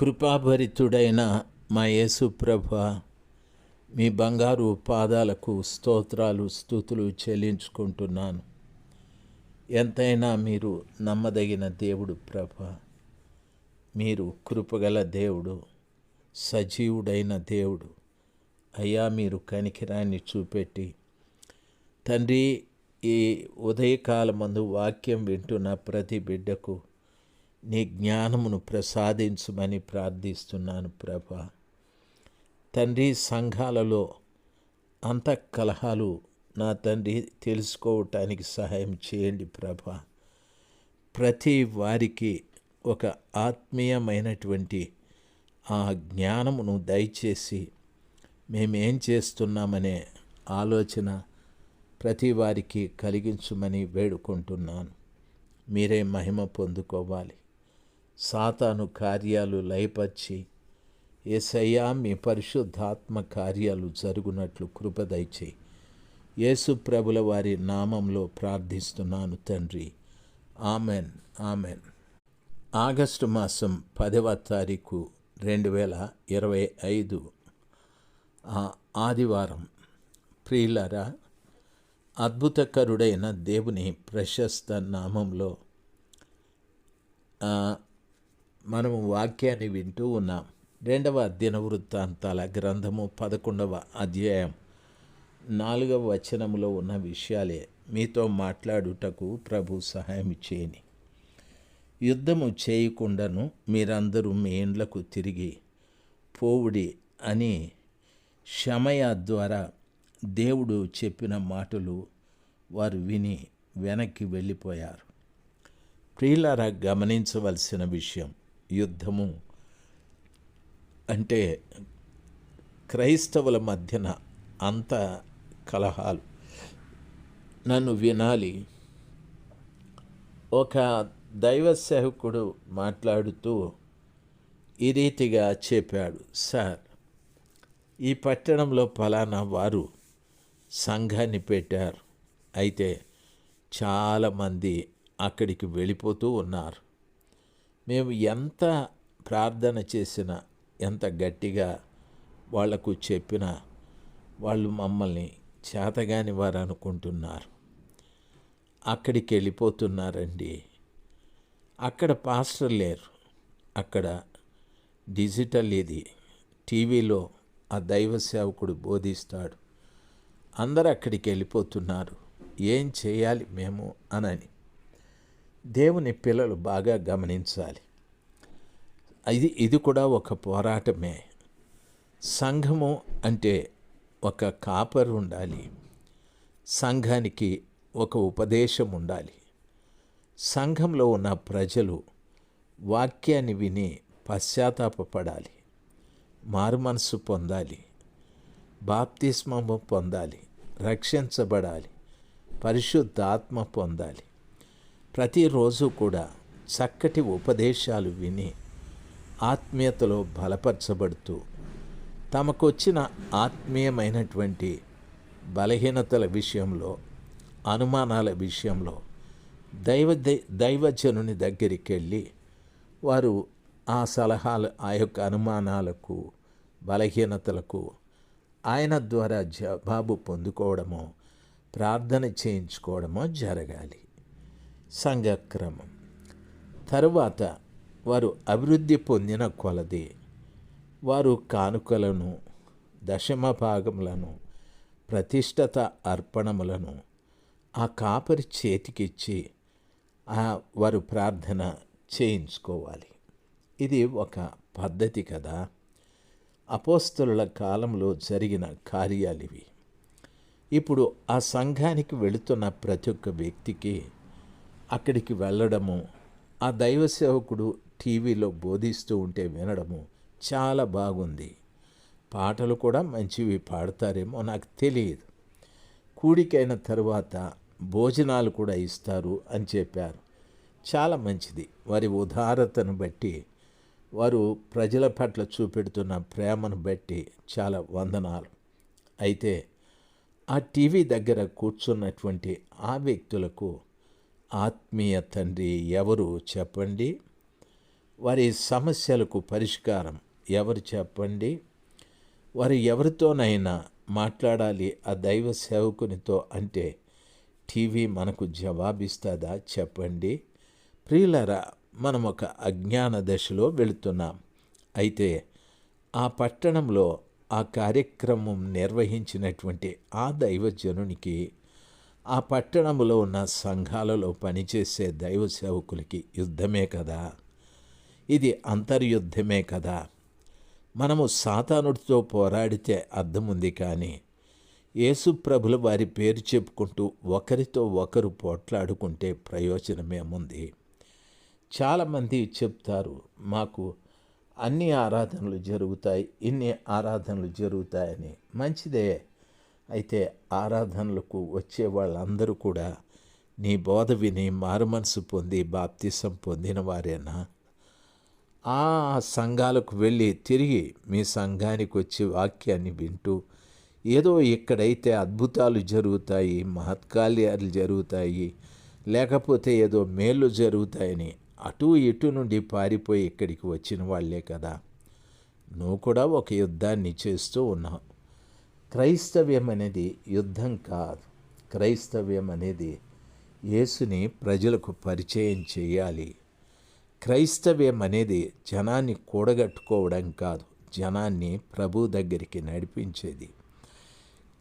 కృపాభరితుడైన మా యేసుప్రభ మీ బంగారు పాదాలకు స్తోత్రాలు స్థుతులు చెల్లించుకుంటున్నాను. ఎంతైనా మీరు నమ్మదగిన దేవుడు ప్రభ. మీరు కృపగల దేవుడు సజీవుడైన దేవుడు. అయ్యా మీరు కనికిరాన్ని చూపెట్టి తండ్రి ఈ ఉదయకాలమందు వాక్యం వింటున్న ప్రతి బిడ్డకు నీ జ్ఞానమును ప్రసాదించమని ప్రార్థిస్తున్నాను ప్రభ. తండ్రి సంఘాలలో అంత కలహాలు నా తండ్రి తెలుసుకోవటానికి సహాయం చేయండి ప్రభ. ప్రతి వారికి ఒక ఆత్మీయమైనటువంటి ఆ జ్ఞానమును దయచేసి మేమేం చేస్తున్నామనే ఆలోచన ప్రతి వారికి కలిగించమని వేడుకుంటున్నాను. మీరే మహిమ పొందుకోవాలి. సాతాను కార్యాలు లయపరిచి ఏసయ్యా మీ పరిశుద్ధాత్మ కార్యాలు జరుగునట్లు కృపదయచేయి యేసు ప్రభుల వారి నామంలో ప్రార్థిస్తున్నాను తండ్రి. Amen amen. ఆగస్టు మాసం పదవ తారీఖు రెండు వేల ఇరవై ఐదు. ఆదివారం ప్రియులరా అద్భుతకరుడైన దేవుని ప్రశస్త నామంలో మనము వాక్యాన్ని వింటూ ఉన్నాం. రెండవ దినవృత్తాంతాల గ్రంథము పదకొండవ అధ్యాయం. నాలుగవ వచనంలో ఉన్న విషయాలే మీతో మాట్లాడుటకు ప్రభు సహాయం చేయని యుద్ధము చేయకుండాను మీరందరూ మీ ఇండ్లకు తిరిగి పోవుడి అని శమయ ద్వారా దేవుడు చెప్పిన మాటలు వారు విని వెనక్కి వెళ్ళిపోయారు. ప్రియులారా గమనించవలసిన విషయం యుద్ధము అంటే క్రైస్తవుల మధ్యన అంత కలహాలు. నన్ను వినాలి. ఒక దైవ సేవకుడు మాట్లాడుతూ ఈ రీతిగా చెప్పాడు సార్ ఈ పట్టణంలో ఫలానా వారు సంఘాన్ని పెట్టారు. అయితే చాలామంది అక్కడికి వెళ్ళిపోతూ ఉన్నారు. మేము ఎంత ప్రార్థన చేసినా ఎంత గట్టిగా వాళ్ళకు చెప్పినా వాళ్ళు మమ్మల్ని చేతగాని వారు అనుకుంటున్నారు. అక్కడికి వెళ్ళిపోతున్నారండి. అక్కడ పాస్టర్ లేరు. అక్కడ డిజిటల్ ఇది. టీవీలో ఆ దైవ సేవకుడు బోధిస్తాడు. అందరు అక్కడికి వెళ్ళిపోతున్నారు. ఏం చేయాలి మేము? అనని దేవుని పిల్లలు బాగా గమనించాలి. ఇది ఇది కూడా ఒక పోరాటమే. సంఘము అంటే ఒక కాపర్ ఉండాలి. సంఘానికి ఒక ఉపదేశం ఉండాలి. సంఘంలో ఉన్న ప్రజలు వాక్యాన్ని విని పశ్చాత్తాపడాలి మారుమనసు పొందాలి. బాప్తిస్మము పొందాలి. రక్షించబడాలి. పరిశుద్ధాత్మ పొందాలి. ప్రతిరోజు కూడా చక్కటి ఉపదేశాలు విని ఆత్మీయతలో బలపరచబడుతూ తమకొచ్చిన ఆత్మీయమైనటువంటి బలహీనతల విషయంలో అనుమానాల విషయంలో దైవ దైవజనుని దగ్గరికి వెళ్ళి వారు ఆ సలహాలు ఆ యొక్క అనుమానాలకు బలహీనతలకు ఆయన ద్వారా జవాబు పొందుకోవడమో ప్రార్థన చేయించుకోవడమో జరగాలి. సంఘక్రమం. తరువాత వారు అభివృద్ధి పొందిన కొలది. వారు కానుకలను దశమ భాగములను ప్రతిష్టత అర్పణములను ఆ కాపరి చేతికిచ్చి వారు ప్రార్థన చేయించుకోవాలి. ఇది ఒక పద్ధతి కదా. అపోస్తుల కాలంలో జరిగిన కార్యాలు ఇవి ఇప్పుడు ఆ సంఘానికి వెళుతున్న ప్రతి ఒక్క వ్యక్తికి అక్కడికి వెళ్ళడము ఆ దైవ సేవకుడు టీవీలో బోధిస్తూ ఉంటే వినడము చాలా బాగుంది. పాటలు కూడా మంచివి పాడతారేమో నాకు తెలియదు. కూడికైన తర్వాత భోజనాలు కూడా ఇస్తారు అని చెప్పారు. చాలా మంచిది. వారి ఉదారతను బట్టి వారు ప్రజల పట్ల చూపెడుతున్న ప్రేమను బట్టి చాలా వందనాలు. అయితే ఆ టీవీ దగ్గర కూర్చున్నటువంటి ఆ వ్యక్తులకు ఆత్మీయ తండ్రి ఎవరు చెప్పండి? వారి సమస్యలకు పరిష్కారం ఎవరు చెప్పండి? వారు ఎవరితోనైనా మాట్లాడాలి ఆ దైవ సేవకునితో అంటే టీవీ మనకు జవాబిస్తుందా చెప్పండి? ప్రియులరా మనం ఒక అజ్ఞాన దశలో వెళుతున్నాం. అయితే ఆ పట్టణంలో ఆ కార్యక్రమం నిర్వహించినటువంటి ఆ దైవజనునికి ఆ పట్టణంలో ఉన్న సంఘాలలో పనిచేసే దైవ సేవకులకి యుద్ధమే కదా? ఇది అంతర్యుద్ధమే కదా? మనము సాతానుడితో పోరాడితే అర్థం ఉంది కానీ యేసు ప్రభుల వారి పేరు చెప్పుకుంటూ ఒకరితో ఒకరు పోట్లాడుకుంటే ప్రయోజనమేముంది చాలామంది చెప్తారు మాకు అన్ని ఆరాధనలు జరుగుతాయి ఇన్ని ఆరాధనలు జరుగుతాయని. మంచిదే అయితే ఆరాధనలకు వచ్చే వాళ్ళందరూ కూడా నీ బోధ విని మారుమనసు పొంది బాప్తిసం పొందిన వారేనా? ఆ సంఘాలకు వెళ్ళి తిరిగి మీ సంఘానికి వచ్చి వాక్యాన్ని వింటూ ఏదో ఇక్కడైతే అద్భుతాలు జరుగుతాయి మహత్కార్యాలు జరుగుతాయి లేకపోతే ఏదో మేలు జరుగుతాయని అటు ఇటు నుండి పారిపోయి ఇక్కడికి వచ్చిన వాళ్ళే కదా. నువ్వు కూడా ఒక యుద్ధాన్ని చేస్తూ ఉన్నావు. క్రైస్తవ్యం అనేది యుద్ధం కాదు. క్రైస్తవ్యం అనేది యేసుని ప్రజలకు పరిచయం చేయాలి. క్రైస్తవ్యం అనేది జనాన్ని కూడగట్టుకోవడం కాదు జనాన్ని ప్రభు దగ్గరికి నడిపించేది.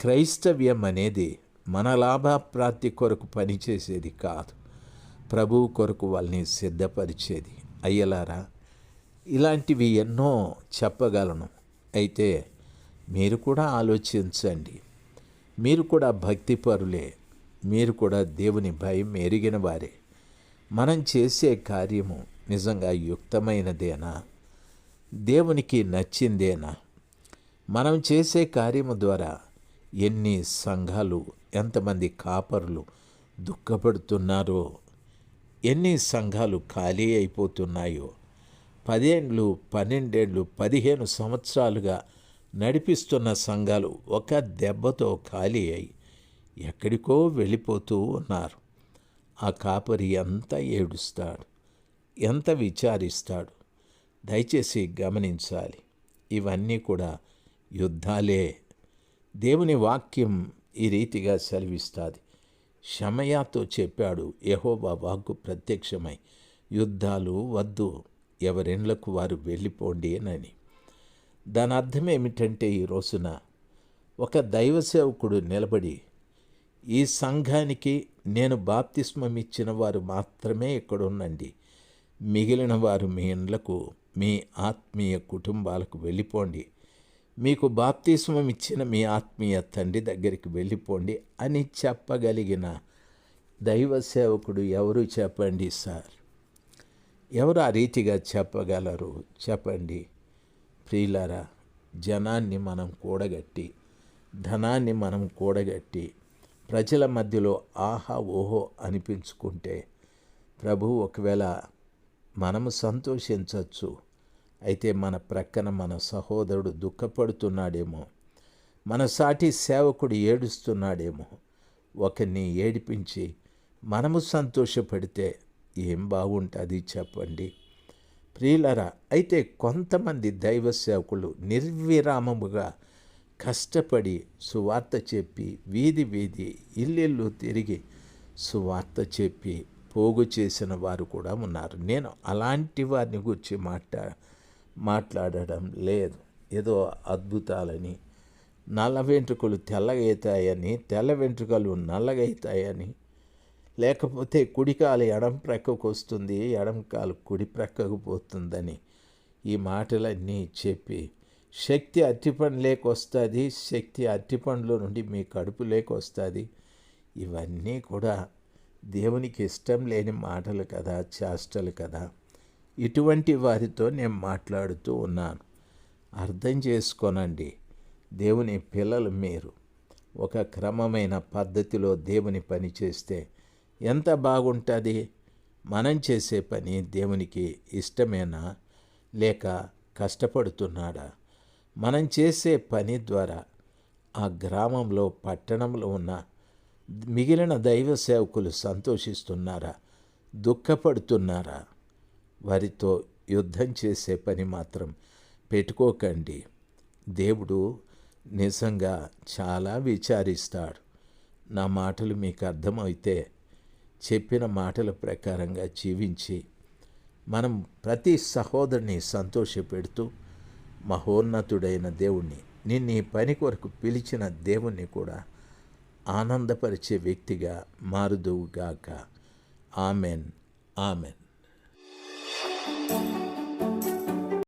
క్రైస్తవ్యం అనేది మన లాభప్రాప్తి కొరకు పనిచేసేది కాదు ప్రభువు కొరకు వాళ్ళని సిద్ధపరిచేది. అయ్యలారా ఇలాంటివి ఎన్నో చెప్పగలను. అయితే మీరు కూడా ఆలోచించండి. మీరు కూడా భక్తిపరులే. మీరు కూడా దేవుని భయం ఎరిగిన వారే. మనం చేసే కార్యము నిజంగా యుక్తమైనదేనా? దేవునికి నచ్చిందేనా? మనం చేసే కార్యము ద్వారా ఎన్ని సంఘాలు ఎంతమంది కాపరులు దుఃఖపడుతున్నారో ఎన్ని సంఘాలు ఖాళీ అయిపోతున్నాయో పదేండ్లు పన్నెండేండ్లు పదిహేను సంవత్సరాలుగా నడిపిస్తున్న సంఘాలు ఒక దెబ్బతో ఖాళీ అయి ఎక్కడికో వెళ్ళిపోతూ ఉన్నారు. ఆ కాపరి ఎంత ఏడుస్తాడు ఎంత విచారిస్తాడు? దయచేసి గమనించాలి. ఇవన్నీ కూడా యుద్ధాలే. దేవుని వాక్యం ఈ రీతిగా సెలవిస్తుంది. షమయాతో చెప్పాడు యహోబా వాక్కు ప్రత్యక్షమై యుద్ధాలు వద్దు ఎవరెండ్లకు వారు వెళ్ళిపోండి అని. దాని అర్థం ఏమిటంటే ఈ రోజున ఒక దైవ సేవకుడు నిలబడి ఈ సంఘానికి నేను బాప్తిస్మం ఇచ్చిన వారు మాత్రమే ఇక్కడ ఉండండి మిగిలిన వారు మీ ఇండ్లకు మీ ఆత్మీయ కుటుంబాలకు వెళ్ళిపోండి. మీకు బాప్తిస్మం ఇచ్చిన మీ ఆత్మీయ తండ్రి దగ్గరికి వెళ్ళిపోండి అని చెప్పగలిగిన దైవ సేవకుడు ఎవరు చెప్పండి సార్? ఎవరు ఆ రీతిగా చెప్పగలరు? చెప్పండి. ప్రియులారా జనాన్ని మనం కూడగట్టి ధనాన్ని మనం కూడగట్టి ప్రజల మధ్యలో ఆహా ఓహో అనిపించుకుంటే ప్రభు ఒకవేళ మనము సంతోషించవచ్చు అయితే మన ప్రక్కన మన సహోదరుడు దుఃఖపడుతున్నాడేమో మన సాటి సేవకుడు ఏడుస్తున్నాడేమో ఒకరిని ఏడిపించి మనము సంతోషపడితే ఏం బాగుంటుంది చెప్పండి. ప్రియులరా అయితే కొంతమంది దైవ సేవకులు నిర్విరామముగా కష్టపడి సువార్త చెప్పి వీధి వీధి ఇల్లిల్లు తిరిగి సువార్త చెప్పి పోగు చేసిన వారు కూడా ఉన్నారు. నేను అలాంటి వారిని గురించి మాట్లా మాట్లాడడం లేదు. ఏదో అద్భుతాలని నల్ల వెంట్రుకలు తెల్లగవుతాయని తెల్ల వెంట్రుకలు నల్లగైతాయని లేకపోతే కుడికాలు ఎడం ప్రక్కకు వస్తుంది ఎడం కాలు కుడి ప్రక్కకు పోతుందని ఈ మాటలన్నీ చెప్పి శక్తి అరటిపండ్లేకి వస్తుంది శక్తి అరటిపండ్ల నుండి మీ కడుపు వస్తుంది. ఇవన్నీ కూడా దేవునికి ఇష్టం లేని మాటలు కదా చేష్టలు కదా. ఇటువంటి వారితో నేను మాట్లాడుతూ ఉన్నాను. అర్థం చేసుకోనండి దేవుని పిల్లలు మీరు. ఒక క్రమమైన పద్ధతిలో దేవుని పని చేస్తే ఎంత బాగుంటుంది? మనం చేసే పని దేవునికి ఇష్టమేనా? లేక కష్టపడుతున్నాడా? మనం చేసే పని ద్వారా ఆ గ్రామంలో పట్టణంలో ఉన్న మిగిలిన దైవ సేవకులు సంతోషిస్తున్నారా? దుఃఖపడుతున్నారా? వారితో యుద్ధం చేసే పని మాత్రం పెట్టుకోకండి. దేవుడు నిజంగా చాలా విచారిస్తాడు. నా మాటలు మీకు అర్థమైతే చెప్పిన మాటల ప్రకారంగా జీవించి మనం ప్రతి సహోదరుని సంతోషపెడుతూ మహోన్నతుడైన దేవుణ్ణి నిన్ను ఈ పని కొరకు పిలిచిన దేవుణ్ణి కూడా ఆనందపరిచే వ్యక్తిగా మారుదువుగాక. ఆమెన్. ఆమెన్.